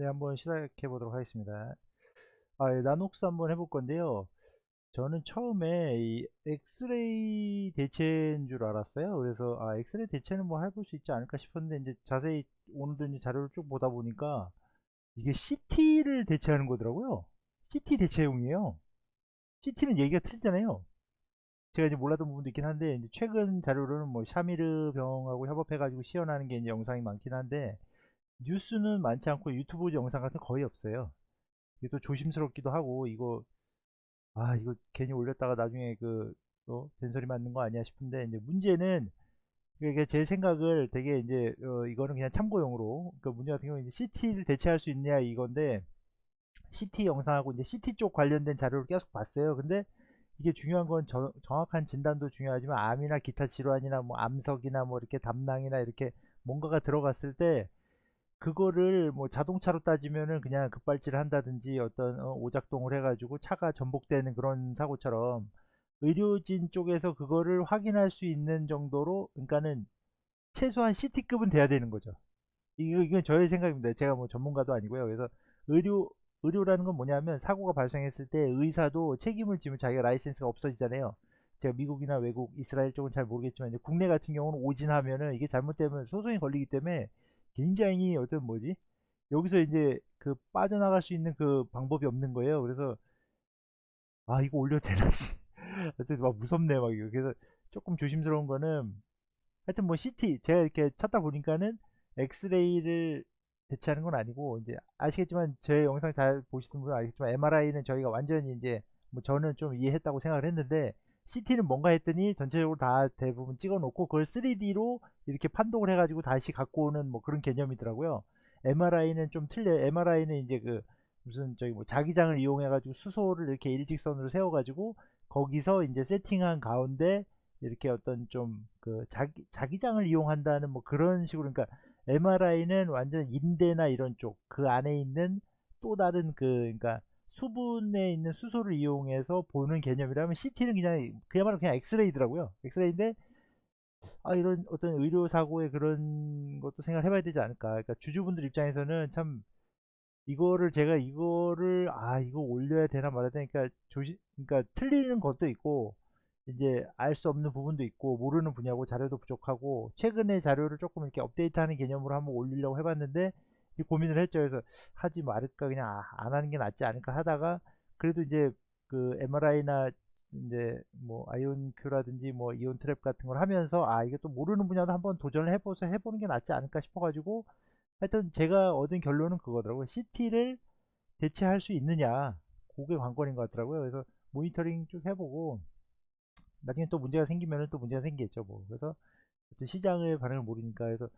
네, 한번 시작해 보도록 하겠습니다. 아, 예, 나녹스 한번 해볼 건데요. 저는 처음에 이 엑스레이 대체인 줄 알았어요. 그래서 아, 엑스레이 대체는 뭐 해볼 수 있지 않을까 싶었는데 이제 자세히 오늘도 이제 자료를 쭉 보다 보니까 이게 CT를 대체하는 거더라고요. CT 대체용이에요. CT는 얘기가 틀리잖아요. 제가 이제 몰랐던 부분도 있긴 한데 최근 자료로는 뭐 샤미르 병하고 협업해가지고 시연하는 게 이제 영상이 많긴 한데 뉴스는 많지 않고 유튜브 영상 같은 거 거의 없어요. 이게 또 조심스럽기도 하고 이거 아 이거 괜히 올렸다가 나중에 그 어, 된소리 맞는 거 아니야 싶은데 이제 문제는 이게 제 생각을 되게 이제 어, 이거는 그냥 참고용으로 그 문제 같은 경우는 이제 CT를 대체할 수 있냐 이건데 CT 영상하고 이제 CT 쪽 관련된 자료를 계속 봤어요. 근데 이게 중요한 건 저, 정확한 진단도 중요하지만 암이나 기타 질환이나 뭐 암석이나 뭐 이렇게 담낭이나 이렇게 뭔가가 들어갔을 때 그거를 뭐 자동차로 따지면은 그냥 급발진을 한다든지 어떤 어, 오작동을 해가지고 차가 전복되는 그런 사고처럼 의료진 쪽에서 그거를 확인할 수 있는 정도로 그러니까는 최소한 CT급은 돼야 되는 거죠. 이거 이건 저의 생각입니다. 제가 뭐 전문가도 아니고요. 그래서 의료 의료라는 건 뭐냐면 사고가 발생했을 때 의사도 책임을 지면 자기가 라이센스가 없어지잖아요. 제가 미국이나 외국, 이스라엘 쪽은 잘 모르겠지만 이제 국내 같은 경우는 오진하면은 이게 잘못되면 소송이 걸리기 때문에 굉장히 어떤 뭐지? 여기서 이제 그 빠져나갈 수 있는 그 방법이 없는 거예요. 그래서 아 이거 올려도 되나 씨. 하여튼 막 무섭네 막 이거. 그래서 조금 조심스러운 거는 하여튼 뭐 CT 제가 이렇게 찾다 보니까는 엑스레이를 대체하는 건 아니고 이제 아시겠지만 제 영상 잘 보시는 분은 알겠지만 MRI는 저희가 완전히 이제 뭐 저는 좀 이해했다고 생각을 했는데 CT는 뭔가 했더니 전체적으로 다 대부분 찍어 놓고 그걸 3D로 이렇게 판독을 해가지고 다시 갖고 오는 뭐 그런 개념이더라고요. MRI는 좀 틀려요. MRI는 이제 그 무슨 저기 뭐 자기장을 이용해가지고 수소를 이렇게 일직선으로 세워가지고 거기서 이제 세팅한 가운데 이렇게 어떤 좀 그 자기 자기장을 이용한다는 뭐 그런 식으로 그러니까 MRI는 완전 인대나 이런 쪽 그 안에 있는 또 다른 그 그러니까 수분에 있는 수소를 이용해서 보는 개념이라면 CT는 그냥 그야말로 그냥 엑스레이더라고요. 엑스레이인데 아 이런 어떤 의료 사고의 그런 것도 생각을 해봐야 되지 않을까. 그러니까 주주분들 입장에서는 참 이거를 제가 이거를 아 이거 올려야 되나 말아야 되니까 그러니까 조심 그러니까 틀리는 것도 있고 이제 알 수 없는 부분도 있고 모르는 분야고 자료도 부족하고 최근에 자료를 조금 이렇게 업데이트하는 개념으로 한번 올리려고 해봤는데 고민을 했죠. 그래서 하지 말을까 그냥 아, 안 하는 게 낫지 않을까 하다가 그래도 이제 그 MRI나 이제 뭐 아이온큐라든지 뭐 이온 트랩 같은 걸 하면서 아 이게 또 모르는 분야도 한번 도전을 해보서 해보는 게 낫지 않을까 싶어가지고 하여튼 제가 얻은 결론은 그거더라고요. CT를 대체할 수 있느냐 그게 관건인 것 같더라고요. 그래서 모니터링 쭉 해보고 나중에 또 문제가 생기면은 또 문제가 생기겠죠. 뭐 그래서 시장의 반응을 모르니까 그래서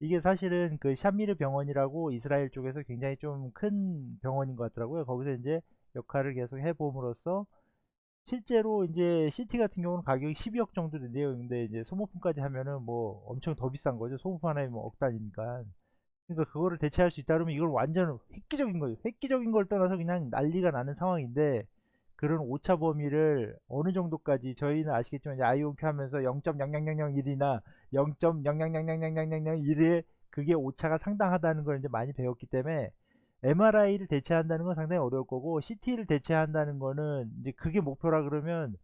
이게 사실은 그 샤미르 병원이라고 이스라엘 쪽에서 굉장히 좀 큰 병원인 것 같더라고요. 거기서 이제 역할을 계속 해봄으로써 실제로 이제 CT 같은 경우는 가격이 12억 정도 된대요. 근데 이제 소모품까지 하면은 뭐 엄청 더 비싼 거죠. 소모품 하나에 뭐억 단위니까. 그러니까 그거를 대체할 수 있다 그러면 이걸 완전 획기적인 거예요. 획기적인 걸 떠나서 그냥 난리가 나는 상황인데 그런 오차 범위를 어느 정도까지 저희는 아시겠지만 이제 IOQ 하면서 0.0001이나 0.00000001에 그게 오차가 상당하다는 걸 이제 많이 배웠기 때문에 MRI를 대체한다는 건 상당히 어려울 거고 CT를 대체한다는 거는 이제 그게 목표라 그러면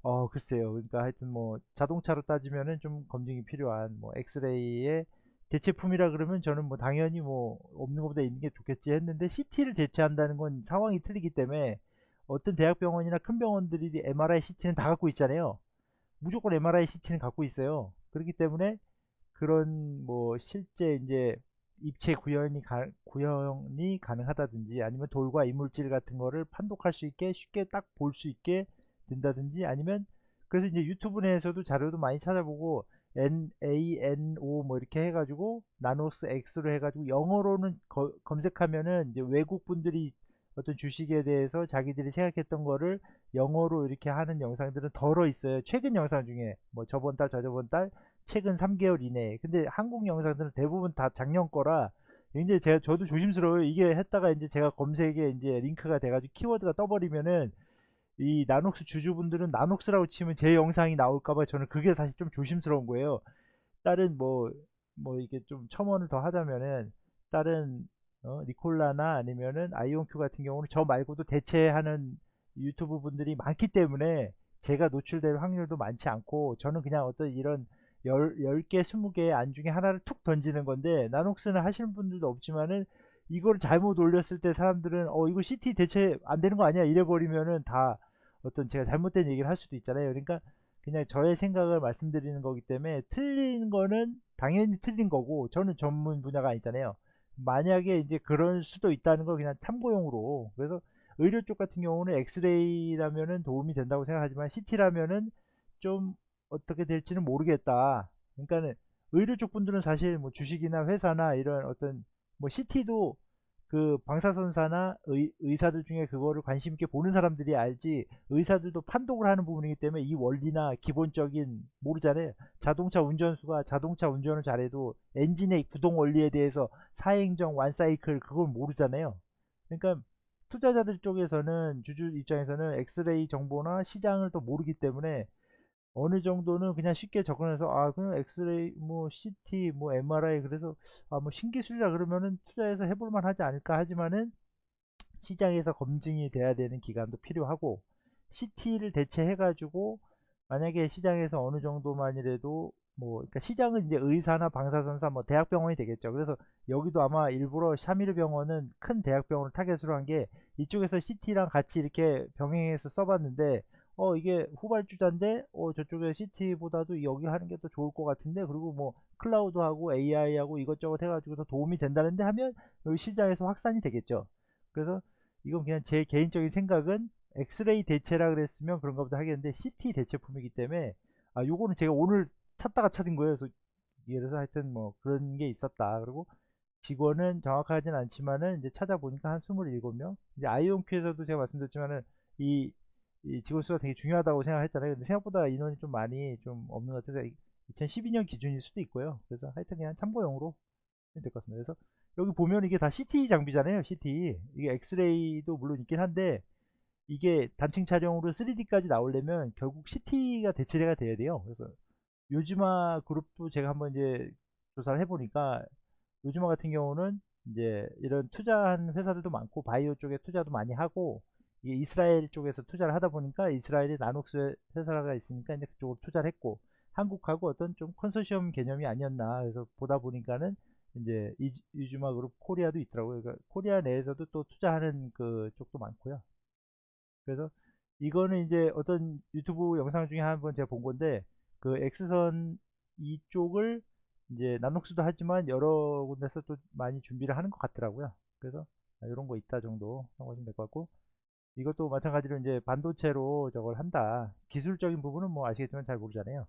어 글쎄요. 그러니까 하여튼 뭐 자동차로 따지면은 좀 검증이 필요한 뭐 엑스레이의 대체품이라 그러면 저는 뭐 당연히 뭐 없는 것보다 있는 게 좋겠지 했는데 CT를 대체한다는 건 상황이 틀리기 때문에 어떤 대학병원이나 큰 병원들이 MRI CT는 다 갖고 있잖아요. 무조건 MRI CT는 갖고 있어요. 그렇기 때문에 그런 뭐 실제 이제 입체 구현이 가, 구현이 가능하다든지 아니면 돌과 이물질 같은 거를 판독할 수 있게 쉽게 딱 볼 수 있게 된다든지 아니면 그래서 이제 유튜브 내에서도 자료도 많이 찾아보고 N A N O 뭐 이렇게 해가지고 나노스 X로 해가지고 영어로는 거, 검색하면은 이제 외국 분들이 어떤 주식에 대해서 자기들이 생각했던 거를 영어로 이렇게 하는 영상들은 덜어 있어요. 최근 영상 중에 뭐 저번 달, 저저번 달, 최근 3개월 이내에. 근데 한국 영상들은 대부분 다 작년 거라 이제 제가 저도 조심스러워요. 이게 했다가 이제 제가 검색에 이제 링크가 돼가지고 키워드가 떠버리면은 이 나녹스 주주분들은 나녹스라고 치면 제 영상이 나올까봐 저는 그게 사실 좀 조심스러운 거예요. 다른 뭐, 뭐 이게 좀 첨언을 더 하자면은 다른 어, 니콜라나 아니면은 아이온큐 같은 경우는 저 말고도 대체하는 유튜브 분들이 많기 때문에 제가 노출될 확률도 많지 않고 저는 그냥 어떤 이런 10, 10개, 20개의 안 중에 하나를 툭 던지는 건데 나녹스는 하시는 분들도 없지만은 이걸 잘못 올렸을 때 사람들은 어 이거 CT 대체 안 되는 거 아니야 이래 버리면은 다 어떤 제가 잘못된 얘기를 할 수도 있잖아요. 그러니까 그냥 저의 생각을 말씀드리는 거기 때문에 틀린 거는 당연히 틀린 거고 저는 전문 분야가 아니잖아요. 만약에 이제 그럴 수도 있다는 걸 그냥 참고용으로 그래서 의료 쪽 같은 경우는 엑스레이라면은 도움이 된다고 생각하지만 CT라면은 좀 어떻게 될지는 모르겠다. 그러니까는 의료 쪽 분들은 사실 뭐 주식이나 회사나 이런 어떤 뭐 CT도 그 방사선사나 의, 의사들 중에 그거를 관심 있게 보는 사람들이 알지 의사들도 판독을 하는 부분이기 때문에 이 원리나 기본적인 모르잖아요. 자동차 운전수가 자동차 운전을 잘해도 엔진의 구동 원리에 대해서 사행정 완사이클 그걸 모르잖아요. 그러니까 투자자들 쪽에서는 주주 입장에서는 엑스레이 정보나 시장을 또 모르기 때문에 어느 정도는 그냥 쉽게 접근해서 아 그냥 엑스레이 뭐 CT 뭐 MRI 그래서 아 뭐 신기술이라 그러면은 투자해서 해볼 만하지 않을까 하지만은 시장에서 검증이 돼야 되는 기간도 필요하고 CT를 대체해 가지고 만약에 시장에서 어느 정도만이라도 뭐 그러니까 시장은 이제 의사나 방사선사 뭐 대학병원이 되겠죠. 그래서 여기도 아마 일부러 샤미르 병원은 큰 대학병원을 타겟으로 한 게 이쪽에서 CT랑 같이 이렇게 병행해서 써봤는데 어 이게 후발주자인데 어 저쪽에 CT보다도 여기 하는 게 더 좋을 것 같은데 그리고 뭐 클라우드하고 AI하고 이것저것 해가지고 더 도움이 된다는데 하면 여기 시장에서 확산이 되겠죠. 그래서 이건 그냥 제 개인적인 생각은 엑스레이 대체라 그랬으면 그런가 보다 하겠는데 CT 대체품이기 때문에 아 요거는 제가 오늘 찾다가 찾은 거예요. 그래서 예를 들어서 하여튼 뭐 그런 게 있었다. 그리고 직원은 정확하진 않지만은 이제 찾아보니까 한 27명. 이제 아이온큐에서도 제가 말씀드렸지만은 이, 이 직원 수가 되게 중요하다고 생각했잖아요. 근데 생각보다 인원이 좀 많이 좀 없는 것 같아서 2012년 기준일 수도 있고요. 그래서 하여튼 그냥 참고용으로 될 것 같습니다. 그래서 여기 보면 이게 다 CT 장비잖아요. CT. 이게 엑스레이도 물론 있긴 한데 이게 단층 촬영으로 3D까지 나오려면 결국 CT가 대체가 돼야 돼요. 그래서 요즈마 그룹도 제가 한번 이제 조사를 해보니까 요즈마 같은 경우는 이제 이런 투자한 회사들도 많고 바이오 쪽에 투자도 많이 하고 이게 이스라엘 쪽에서 투자를 하다 보니까 이스라엘에 나녹스 회사가 있으니까 이제 그쪽으로 투자를 했고 한국하고 어떤 좀 컨소시엄 개념이 아니었나 그래서 보다 보니까는 이제 유즈마 그룹 코리아도 있더라고요. 그러니까 코리아 내에서도 또 투자하는 그 쪽도 많고요. 그래서 이거는 이제 어떤 유튜브 영상 중에 한 번 제가 본 건데 그 X선 이쪽을 이제 나녹스도 하지만 여러 군데서 또 많이 준비를 하는 것 같더라고요. 그래서 이런 거 있다 정도 참고하시면 될 것 같고 이것도 마찬가지로 이제 반도체로 저걸 한다. 기술적인 부분은 뭐 아시겠지만 잘 모르잖아요.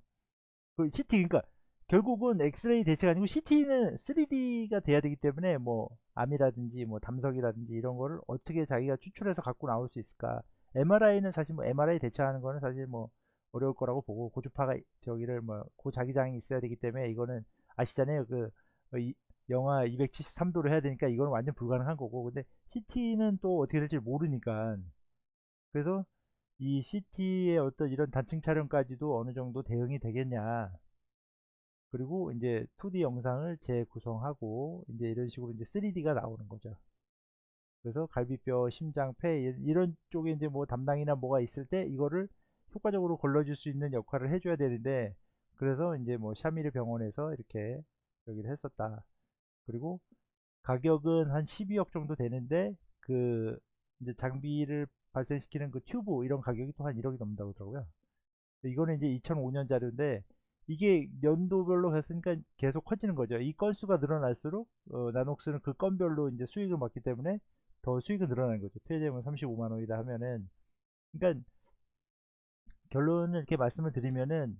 그 CT 그러니까 결국은 엑스레이 대체가 아니고 CT는 3D가 돼야 되기 때문에 뭐 암이라든지 뭐 담석이라든지 이런 거를 어떻게 자기가 추출해서 갖고 나올 수 있을까? MRI는 사실 뭐 MRI 대체하는 거는 사실 뭐 어려울 거라고 보고 고주파가 저기를 뭐 고자기장이 있어야 되기 때문에 이거는 아시잖아요. 그 어, 이, 영하 273도를 해야 되니까 이거는 완전 불가능한 거고 근데 CT는 또 어떻게 될지 모르니까 그래서 이 CT의 어떤 이런 단층 촬영까지도 어느 정도 대응이 되겠냐 그리고 이제 2D 영상을 재구성하고 이제 이런 식으로 이제 3D가 나오는 거죠. 그래서 갈비뼈, 심장, 폐 이런 쪽에 이제 뭐 담당이나 뭐가 있을 때 이거를 효과적으로 걸러줄 수 있는 역할을 해줘야 되는데 그래서 이제 뭐 샤미르 병원에서 이렇게 여기를 했었다. 그리고 가격은 한 12억 정도 되는데 그 이제 장비를 발생시키는 그 튜브 이런 가격이 또 한 1억이 넘는다고 하더라고요. 이거는 이제 2005년 자료인데 이게 연도별로 했으니까 계속 커지는 거죠. 이 건수가 늘어날수록 어, 나녹스는 그 건별로 이제 수익을 받기 때문에 더 수익은 늘어나는 거죠. 퇴재금은 35만 원이다 하면은 그러니까 결론을 이렇게 말씀을 드리면은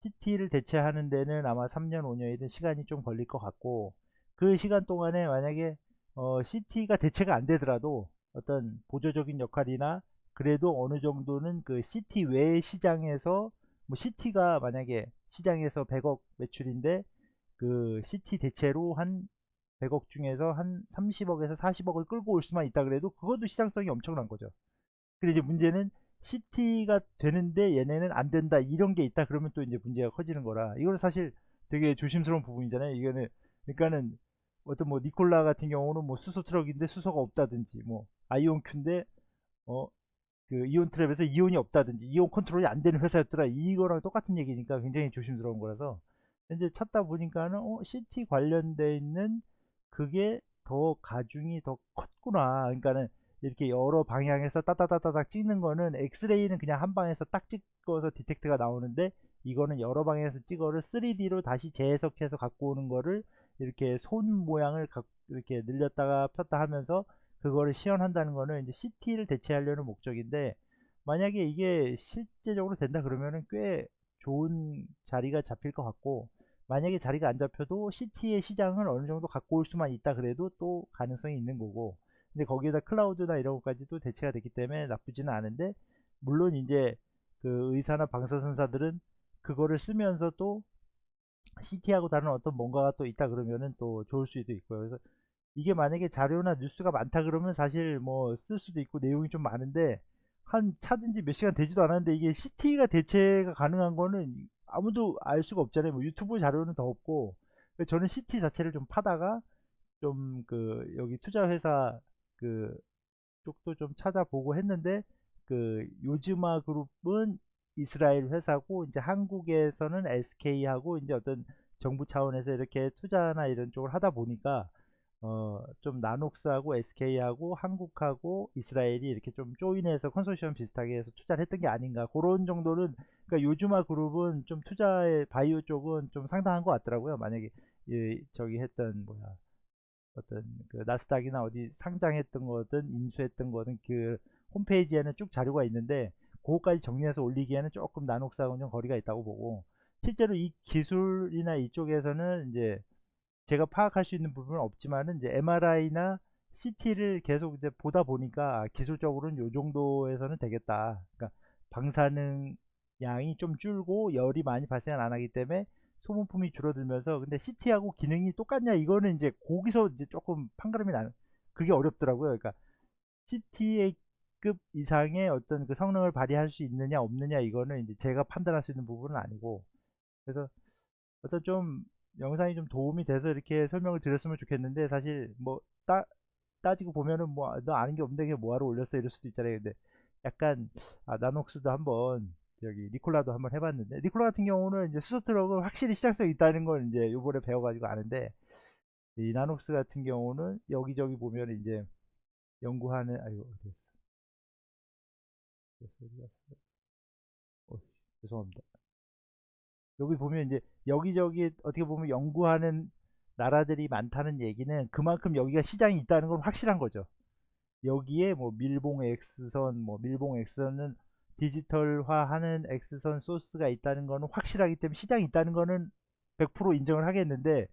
CT를 대체하는 데는 아마 3년 5년이든 시간이 좀 걸릴 것 같고 그 시간 동안에 만약에 어, CT가 대체가 안 되더라도 어떤 보조적인 역할이나 그래도 어느 정도는 그 CT 외의 시장에서 뭐 CT가 만약에 시장에서 100억 매출인데 그 CT 대체로 한 100억 중에서 한 30억에서 40억을 끌고 올 수만 있다 그래도 그것도 시장성이 엄청난 거죠. 근데 이제 문제는 CT가 되는데 얘네는 안 된다 이런 게 있다 그러면 또 이제 문제가 커지는 거라 이거는 사실 되게 조심스러운 부분이잖아요. 이거는 그러니까는 어떤 뭐 니콜라 같은 경우는 뭐 수소 트럭인데 수소가 없다든지 뭐 아이온 큐인데 어 그 이온 트랩에서 이온이 없다든지 이온 컨트롤이 안 되는 회사였더라. 이거랑 똑같은 얘기니까 굉장히 조심스러운 거라서 이제 찾다 보니까는 어 CT 관련돼 있는 그게 더 가중이 더 컸구나. 그러니까는 이렇게 여러 방향에서 따따따따닥 찍는 거는 엑스레이는 그냥 한 방에서 딱 찍어서 디텍트가 나오는데 이거는 여러 방향에서 찍어를 3D로 다시 재해석해서 갖고 오는 거를 이렇게 손 모양을 각- 이렇게 늘렸다가 폈다 하면서 그거를 시연한다는 거는 이제 CT를 대체하려는 목적인데 만약에 이게 실제적으로 된다 그러면은 꽤 좋은 자리가 잡힐 것 같고 만약에 자리가 안 잡혀도 CT의 시장을 어느 정도 갖고 올 수만 있다 그래도 또 가능성이 있는 거고 근데 거기에다 클라우드나 이런 것까지도 대체가 됐기 때문에 나쁘지는 않은데 물론 이제 그 의사나 방사선사들은 그거를 쓰면서 또 CT하고 다른 어떤 뭔가가 또 있다 그러면은 또 좋을 수도 있고요. 그래서 이게 만약에 자료나 뉴스가 많다 그러면 사실 뭐 쓸 수도 있고 내용이 좀 많은데 한 차든지 몇 시간 되지도 않았는데 이게 CT가 대체가 가능한 거는 아무도 알 수가 없잖아요. 뭐 유튜브 자료는 더 없고 저는 CT 자체를 좀 파다가 좀 그 여기 투자 회사 그 쪽도 좀 찾아보고 했는데 그 요즈마 그룹은 이스라엘 회사고 이제 한국에서는 SK하고 이제 어떤 정부 차원에서 이렇게 투자나 이런 쪽을 하다 보니까 어 좀 나녹스하고 SK하고 한국하고 이스라엘이 이렇게 좀 조인해서 컨소시엄 비슷하게 해서 투자를 했던 게 아닌가. 그런 정도는 그러니까 요즈마 그룹은 좀 투자의 바이오 쪽은 좀 상당한 것 같더라고요. 만약에 이 저기 했던 뭐야 어떤 그 나스닥이나 어디 상장했던 거든 인수했던 거든 그 홈페이지에는 쭉 자료가 있는데 그거까지 정리해서 올리기에는 조금 나녹스하고는 좀 거리가 있다고 보고 실제로 이 기술이나 이쪽에서는 이제 제가 파악할 수 있는 부분은 없지만은 이제 MRI나 CT를 계속 이제 보다 보니까 아, 기술적으로는 요 정도에서는 되겠다. 그러니까 방사능 양이 좀 줄고 열이 많이 발생 안 하기 때문에 소모품이 줄어들면서 근데 CT하고 기능이 똑같냐 이거는 이제 거기서 이제 조금 판가름이 나는 그게 어렵더라고요. 그러니까 CTA 급 이상의 어떤 그 성능을 발휘할 수 있느냐 없느냐 이거는 이제 제가 판단할 수 있는 부분은 아니고 그래서 어떤 좀 영상이 좀 도움이 돼서 이렇게 설명을 드렸으면 좋겠는데 사실 뭐 따, 따지고 보면은 뭐 너 아는 게 없는데 그게 뭐하러 올렸어 이럴 수도 있잖아요. 근데 약간 아, 나녹스도 한번 저기 니콜라도 한번 해봤는데 니콜라 같은 경우는 이제 수소 트럭은 확실히 시장성이 있다는 걸 이제 요번에 배워가지고 아는데 이 나녹스 같은 경우는 여기저기 보면 이제 연구하는 아유 어, 죄송합니다. 여기 보면 이제 여기저기 어떻게 보면 연구하는 나라들이 많다는 얘기는 그만큼 여기가 시장이 있다는 건 확실한 거죠. 여기에 뭐 밀봉 X선, 뭐 밀봉 X선은 디지털화하는 X선 소스가 있다는 거는 확실하기 때문에 시장이 있다는 거는 100% 인정을 하겠는데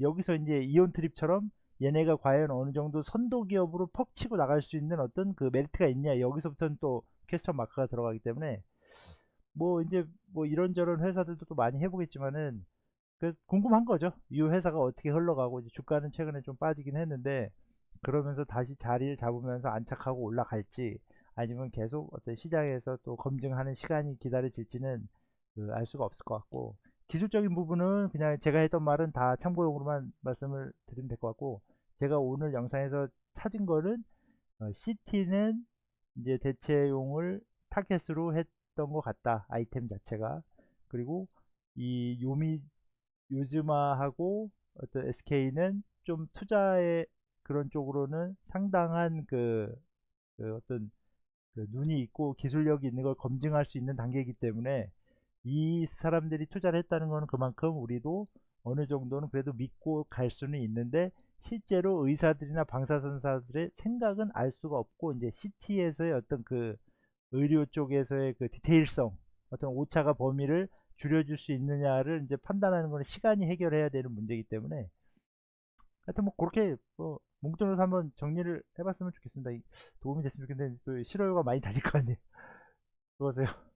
여기서 이제 이온 트립처럼 얘네가 과연 어느 정도 선도 기업으로 퍽 치고 나갈 수 있는 어떤 그 메리트가 있냐 여기서부터는 또 퀘스천 마크가 들어가기 때문에 뭐 이제 뭐 이런저런 회사들도 또 많이 해보겠지만은 그 궁금한 거죠. 이 회사가 어떻게 흘러가고 이제 주가는 최근에 좀 빠지긴 했는데 그러면서 다시 자리를 잡으면서 안착하고 올라갈지 아니면 계속 어떤 시장에서 또 검증하는 시간이 기다려질지는 그 알 수가 없을 것 같고 기술적인 부분은 그냥 제가 했던 말은 다 참고용으로만 말씀을 드리면 될 것 같고 제가 오늘 영상에서 찾은 거는 어, CT는 이제 대체용을 타겟으로 했던 것 같다 아이템 자체가. 그리고 이 요미 요즈마하고 어떤 SK는 좀 투자의 그런 쪽으로는 상당한 그, 그 어떤 그 눈이 있고 기술력이 있는 걸 검증할 수 있는 단계이기 때문에 이 사람들이 투자를 했다는 것은 그만큼 우리도 어느 정도는 그래도 믿고 갈 수는 있는데 실제로 의사들이나 방사선사들의 생각은 알 수가 없고 이제 CT에서의 어떤 그 의료 쪽에서의 그 디테일성 어떤 오차가 범위를 줄여줄 수 있느냐를 이제 판단하는 것은 시간이 해결해야 되는 문제이기 때문에 하여튼 뭐 그렇게 뭐 뭉뚱그려서 한번 정리를 해봤으면 좋겠습니다. 도움이 됐으면 좋겠는데 또 실효가 많이 달릴 것 같네요. 수고하세요.